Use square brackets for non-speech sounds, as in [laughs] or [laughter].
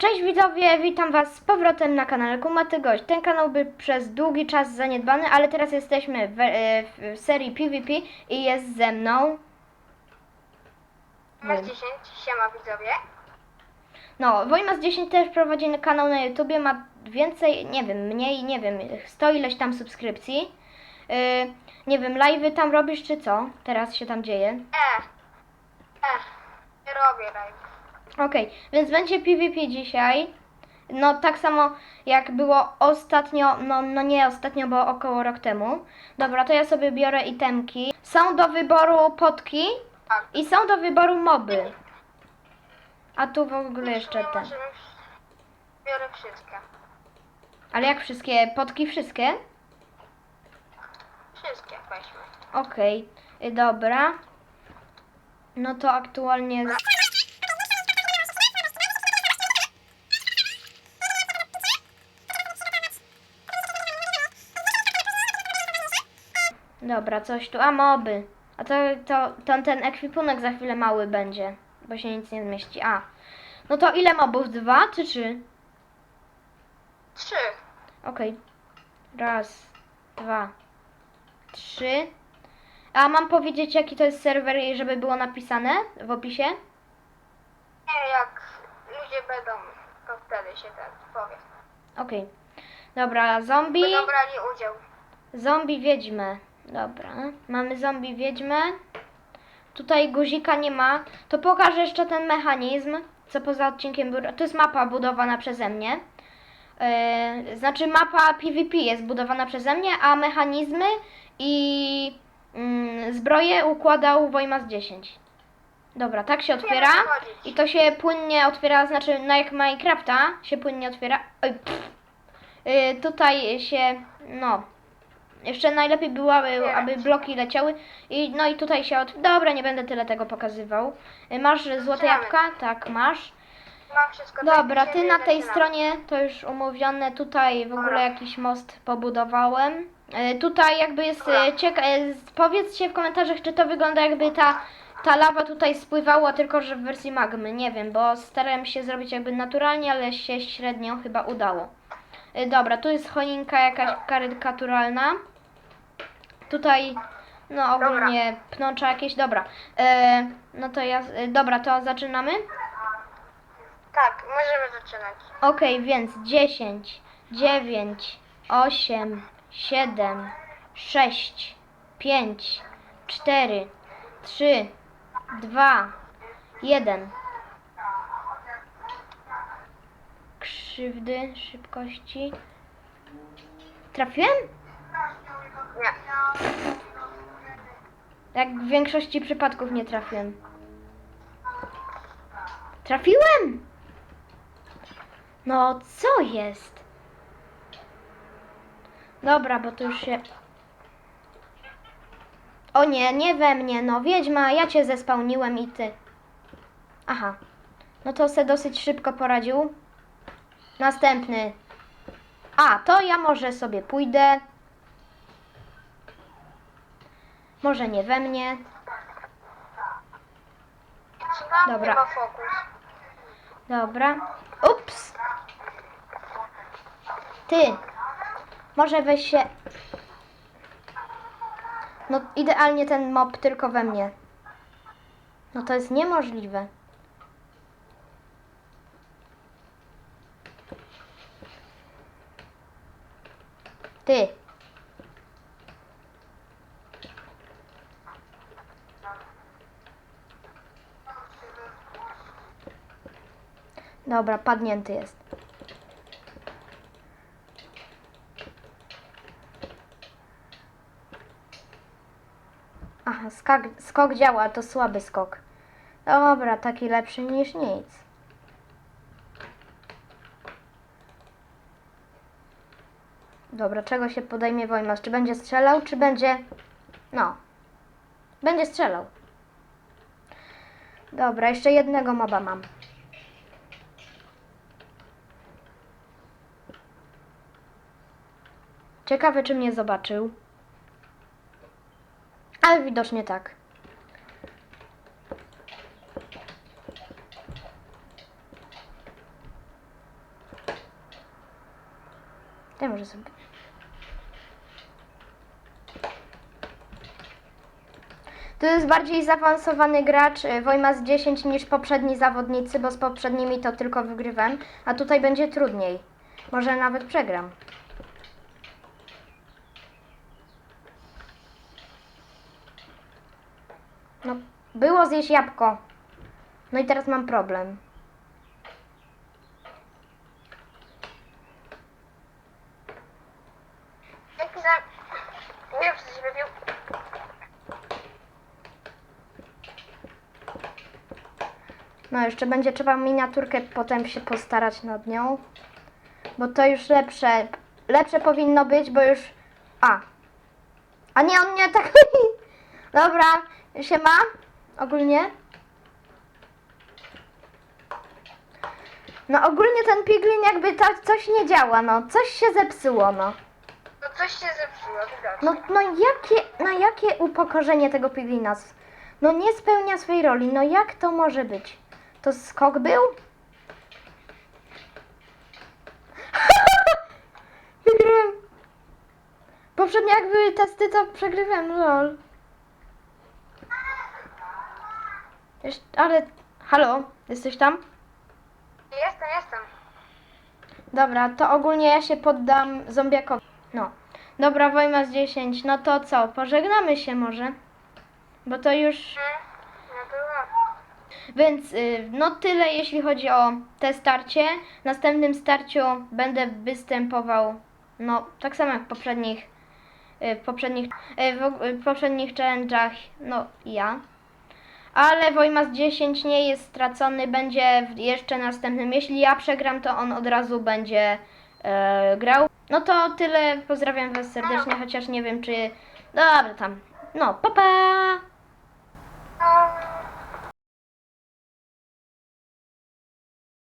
Cześć widzowie, witam was z powrotem na kanale Kumaty Gość. Ten kanał był przez długi czas zaniedbany, ale teraz jesteśmy w, e, w serii PvP i jest ze mną... Masz 10, siema widzowie. No, Wojmas 10 też prowadzi kanał na YouTubie, ma więcej, nie wiem, mniej, nie wiem, 100 ileś tam subskrypcji. Yy, nie wiem, live'y tam robisz czy co? Teraz się tam dzieje. E, e, nie robię live. Okej, więc będzie PvP dzisiaj. No tak samo jak było ostatnio, no, no nie ostatnio, bo około rok temu. Dobra, to ja sobie biorę itemki. Są do wyboru potki Tak. i są do wyboru moby. A tu w ogóle jeszcze Nie ten. możemy Biorę wszystkie. Ale jak wszystkie? Potki wszystkie? Wszystkie weźmy. Okej, y, dobra. No to aktualnie... z- Dobra, coś tu. A moby. A to, to, to ten ekwipunek za chwilę mały będzie, bo się nic nie zmieści. A. No to ile mobów? Dwa czy trzy? Trzy. Okej. Raz, dwa, trzy. A mam powiedzieć, jaki to jest serwer, i żeby było napisane w opisie? Nie, jak ludzie będą, to wtedy się tak powie. Okej. Dobra, zombie. Brali udział. Zombie wiedźmę. Dobra. Mamy zombie wiedźmę. Tutaj guzika nie ma. To pokażę jeszcze ten mechanizm, co poza odcinkiem był. To jest mapa budowana przeze mnie. Yy, znaczy mapa PvP jest budowana przeze mnie, a mechanizmy i mm, zbroje układał Wojmas 10. Dobra, tak się otwiera. I to się płynnie otwiera, znaczy no jak Minecrafta się płynnie otwiera. Oj. Yy, tutaj się, no, jeszcze najlepiej byłaby, aby bloki leciały. I no i tutaj się od... Dobra, nie będę tyle tego pokazywał. Y, Masz złote jabłka? Tak, masz. Mam wszystko tak, Dobra, do ty na tej stronie to już umówione. Tutaj w ogóle jakiś most pobudowałem. Y, Tutaj jakby jest Dobra. cieka... Powiedzcie w komentarzach, czy to wygląda jakby ta, ta lawa tutaj spływała, tylko że w wersji magmy. Nie wiem, bo starałem się zrobić jakby naturalnie, ale się średnio chyba udało. Dobra, tu jest choinka jakaś karykaturalna. Tutaj, no ogólnie pnącza jakieś, dobra. E, no to ja, e, dobra, to zaczynamy? Tak, możemy zaczynać. Okej, więc 10, 9, 8, 7, 6, 5, 4, 3, 2, 1. Krzywdy, szybkości. Trafiłem? Nie. Jak w większości przypadków nie trafiłem. Trafiłem! No co jest? Dobra, bo to już się... O nie, nie we mnie, no wiedźma, ja cię zespełniłem i ty. Aha. No to se dosyć szybko poradził. Następny. A, to ja może sobie pójdę. Może nie we mnie. Dobra. chyba fokus. Dobra. Ups. Ty. Może weź się. No idealnie ten mob tylko we mnie. No to jest niemożliwe. Ty. Dobra, padnięty jest. Aha, skak, skok działa, to słaby skok. Dobra, taki lepszy niż nic. Dobra, czego się podejmie Wojmas? Czy będzie strzelał, czy będzie... No. Będzie strzelał. Dobra, jeszcze jednego moba mam. Ciekawe, czy mnie zobaczył. Ale widocznie tak. Ja może sobie. To jest bardziej zaawansowany gracz y, Wojmas 10 niż poprzedni zawodnicy, bo z poprzednimi to tylko wygrywam, a tutaj będzie trudniej. Może nawet przegram. No, było zjeść jabłko. No i teraz mam problem. Za... Nie wiem, co się wybił. No, jeszcze będzie trzeba miniaturkę potem się postarać nad nią. Bo to już lepsze. Lepsze powinno być, bo już. A. A nie, on nie tak. [laughs] Dobra, się ma ogólnie. No ogólnie ten piglin jakby tak coś nie działa, no. Coś się zepsuło, no. No coś się zepsuło, widać. No, no jakie, na jakie upokorzenie tego piglina? No nie spełnia swojej roli. No jak to może być? To skok był? [laughs] Wygrałem. Poprzednio jak były testy, to przegrywałem, lol. Ale... Halo? Jesteś tam? Jestem, jestem. Dobra, to ogólnie ja się poddam zombiakowi. No. Dobra, Wojma z 10. No to co? Pożegnamy się może? Bo to już... Hmm. No to. Więc y, no tyle jeśli chodzi o te starcie. W następnym starciu będę występował no tak samo jak w poprzednich y, poprzednich y, w, y, w poprzednich challenge'ach no ja. Ale Wojmas 10 nie jest stracony, będzie jeszcze następnym. Jeśli ja przegram, to on od razu będzie e, grał. No to tyle. Pozdrawiam Was serdecznie, chociaż nie wiem czy. Dobra, tam. No, pa pa!